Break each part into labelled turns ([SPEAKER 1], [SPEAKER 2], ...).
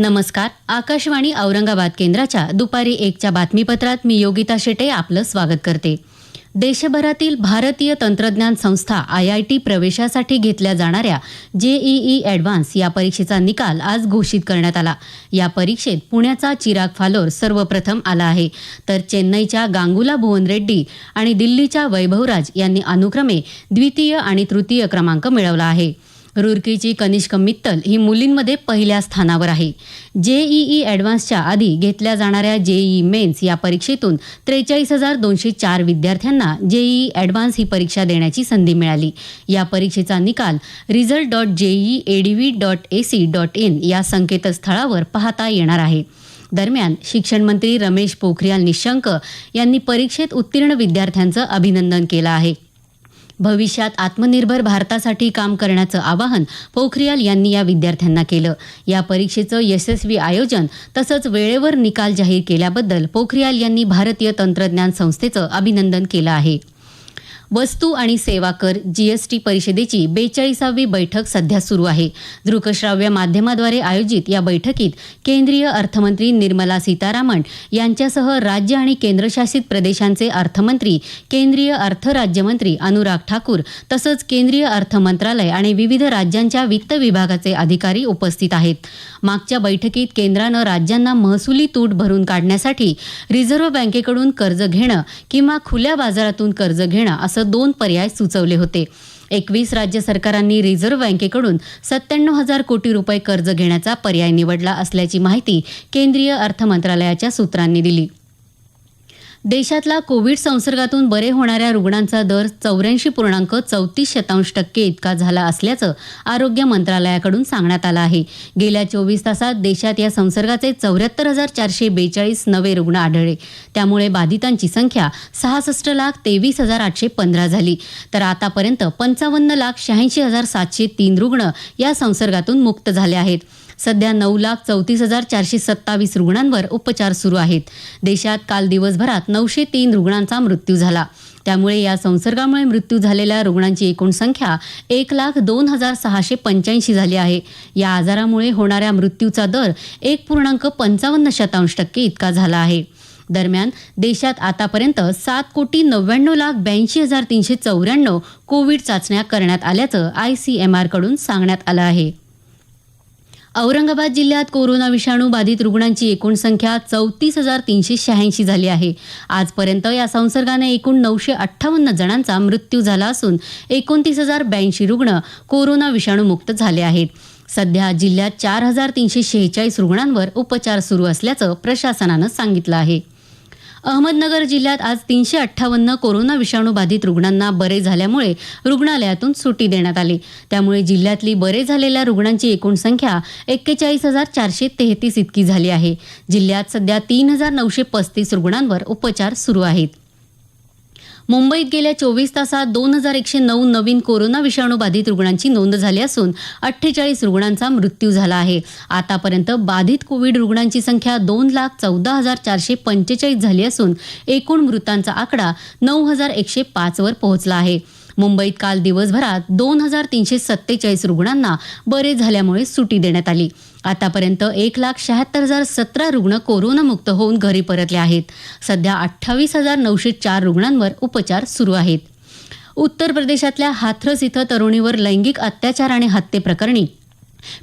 [SPEAKER 1] नमस्कार आकाशवाणी औरंगाबाद केंद्राच्या दुपारी एकच्या बातमीपत्रात मी योगिता शेटे आपलं स्वागत करते. देशभरातील भारतीय तंत्रज्ञान संस्था आय आय टी प्रवेशासाठी घेतल्या जाणाऱ्या जेईई ॲडव्हान्स या परीक्षेचा निकाल आज घोषित करण्यात आला. या परीक्षेत पुण्याचा चिराग फालोर सर्वप्रथम आला आहे. तर चेन्नईच्या गांगुला भुवन रेड्डी आणि दिल्लीच्या वैभवराज यांनी अनुक्रमे द्वितीय आणि तृतीय क्रमांक मिळवला आहे. रुरकीची कनिष्क मित्तल ही मुलींमध्ये पहिल्या स्थानावर आहे. जेईई ॲडव्हान्सच्या आधी घेतल्या जाणाऱ्या जेईई मेन्स या परीक्षेतून त्रेचाळीस हजार दोनशे चार विद्यार्थ्यांना जेईई ॲडव्हान्स ही परीक्षा देण्याची संधी मिळाली. या परीक्षेचा निकाल result dot JEE ADV dot A C dot in या संकेतस्थळावर पाहता येणार आहे. दरम्यान शिक्षण मंत्री रमेश पोखरियाल निशंक यांनी परीक्षेत उत्तीर्ण विद्यार्थ्यांचं अभिनंदन केलं आहे. भविष्यात आत्मनिर्भर भारतासाठी काम करण्याचं आवाहन पोखरियाल यांनी या विद्यार्थ्यांना केलं. या परीक्षेचं यशस्वी आयोजन तसंच वेळेवर निकाल जाहीर केल्याबद्दल पोखरियाल यांनी भारतीय तंत्रज्ञान संस्थेचं अभिनंदन केलं आहे. वस्तू आणि सेवा कर जीएसटी परिषदेची बेचाळीसावी बैठक सध्या सुरू आहे. दृकश्राव्य माध्यमाद्वारे आयोजित या बैठकीत केंद्रीय अर्थमंत्री निर्मला सीतारामन यांच्यासह राज्य आणि केंद्रशासित प्रदेशांचे अर्थमंत्री केंद्रीय अर्थ राज्यमंत्री अनुराग ठाकूर तसंच केंद्रीय अर्थ मंत्रालय आणि विविध राज्यांच्या वित्त विभागाचे अधिकारी उपस्थित आहेत. मागच्या बैठकीत केंद्रानं राज्यांना महसुली तूट भरून काढण्यासाठी रिझर्व्ह बँकेकडून कर्ज घेणं किंवा खुल्या बाजारातून कर्ज घेणं असं दोन पर्याय सुचवले होते. एकवीस राज्य सरकारांनी रिझर्व्ह बँकेकडून सत्त्याण्णव हजार कोटी रुपये कर्ज घेण्याचा पर्याय निवडला असल्याची माहिती केंद्रीय अर्थ मंत्रालयाच्या सूत्रांनी दिली. देशातला कोविड संसर्गातून बरे होणाऱ्या रुग्णांचा दर चौऱ्याऐंशी पूर्णांक चौतीस शतांश टक्के इतका झाला असल्याचं आरोग्य मंत्रालयाकडून सांगण्यात आलं आहे. गेल्या चोवीस तासात देशात या संसर्गाचे चौऱ्याहत्तर हजार चारशे बेचाळीस नवे रुग्ण आढळले. त्यामुळे बाधितांची संख्या सहासष्ट लाख तेवीस हजार आठशे पंधरा झाली. तर आतापर्यंत पंचावन्न लाख शहाऐंशी हजार सातशे तीन रुग्ण या संसर्गातून मुक्त झाले आहेत. सध्या नऊ लाख चौतीस हजार चारशे सत्तावीस रुग्णांवर उपचार सुरू आहेत. देशात काल दिवसभरात नऊशे तीन रुग्णांचा मृत्यू झाला. त्यामुळे या संसर्गामुळे मृत्यू झालेल्या रुग्णांची एकूण संख्या एक लाख दोन हजार सहाशे पंच्याऐंशी झाली आहे. या आजारामुळे होणाऱ्या मृत्यूचा दर एक पूर्णांक पंचावन्न शतांश टक्के इतका झाला आहे. दरम्यान देशात आतापर्यंत सात कोटी नव्याण्णव लाख ब्याऐंशी हजार तीनशे चौऱ्याण्णव कोविड चाचण्या करण्यात आल्याचं आय सी एम आरकडून सांगण्यात आलं आहे. औरंगाबाद जिल्ह्यात कोरोना विषाणू बाधित रुग्णांची एकूण संख्या चौतीस हजार तीनशे शहाऐंशी झाली आहे. आजपर्यंत या संसर्गाने एकूण नऊशे अठ्ठावन्न जणांचा मृत्यू झाला असून एकोणतीस हजार ब्याऐंशी रुग्ण कोरोना विषाणूमुक्त झाले आहेत. सध्या जिल्ह्यात चार हजार तीनशे शेहेचाळीस रुग्णांवर उपचार सुरू असल्याचं प्रशासनानं सांगितलं आहे. अहमदनगर जिल्ह्यात आज तीनशे अठ्ठावन्न कोरोना विषाणू बाधित रुग्णांना बरे झाल्यामुळे रुग्णालयातून सुटी देण्यात आली. त्यामुळे जिल्ह्यातली बरे झालेल्या रुग्णांची एकूण संख्या एक्केचाळीस हजार चारशे तेहतीस इतकी झाली आहे. जिल्ह्यात सध्या तीन हजार नऊशे पस्तीस रुग्णांवर उपचार सुरू आहेत. मुंबईत गेल्या चोवीस तासात दोन हजार एकशे नऊ नवीन कोरोना विषाणू बाधित रुग्णांची नोंद झाली असून अठ्ठेचाळीस रुग्णांचा मृत्यू झाला आहे. आतापर्यंत बाधित कोविड रुग्णांची संख्या दोन लाख चौदा हजार चारशे पंचेचाळीस झाली असून एकूण मृतांचा आकडा नऊ हजार एकशे पाचवर पोहोचला आहे. मुंबईत काल दिवसभरात दोन हजार तीनशे सत्तेचाळीस रुग्णांना बरे झाल्यामुळे सुटी देण्यात आली. आतापर्यंत एक लाख शहात्तर हजार सतरा रुग्ण कोरोनामुक्त होऊन घरी परतले आहेत. सध्या अठ्ठावीस हजार नऊशे चार रुग्णांवर उपचार सुरू आहेत. उत्तर प्रदेशातल्या हाथरस इथं तरुणीवर लैंगिक अत्याचार आणि हत्येप्रकरणी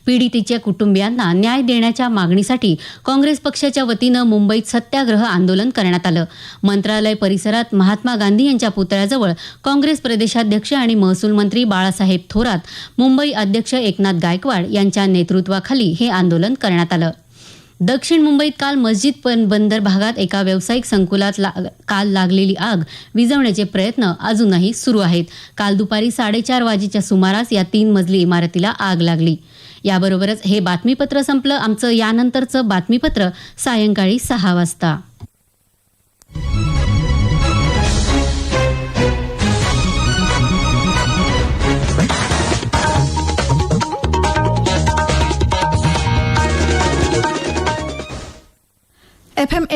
[SPEAKER 1] पीडितेच्या कुटुंबियांना न्याय देण्याच्या मागणीसाठी काँग्रेस पक्षाच्या वतीनं मुंबईत सत्याग्रह आंदोलन करण्यात आलं. मंत्रालय परिसरात महात्मा गांधी यांच्या पुतळ्याजवळ काँग्रेस प्रदेशाध्यक्ष आणि महसूल मंत्री बाळासाहेब थोरात मुंबई अध्यक्ष एकनाथ गायकवाड यांच्या नेतृत्वाखाली हे आंदोलन करण्यात आलं. दक्षिण मुंबईत काल मस्जिद बंदर भागात एका व्यावसायिक संकुलात ला, काल लागलेली आग विझवण्याचे प्रयत्न अजूनही सुरू आहेत. काल दुपारी साडेचार वाजेच्या सुमारास या तीन मजली इमारतीला आग लागली. याबरोबरच हे बातमीपत्र संपलं. आमचं यानंतरचं बातमीपत्र सायंकाळी सहा वाजता.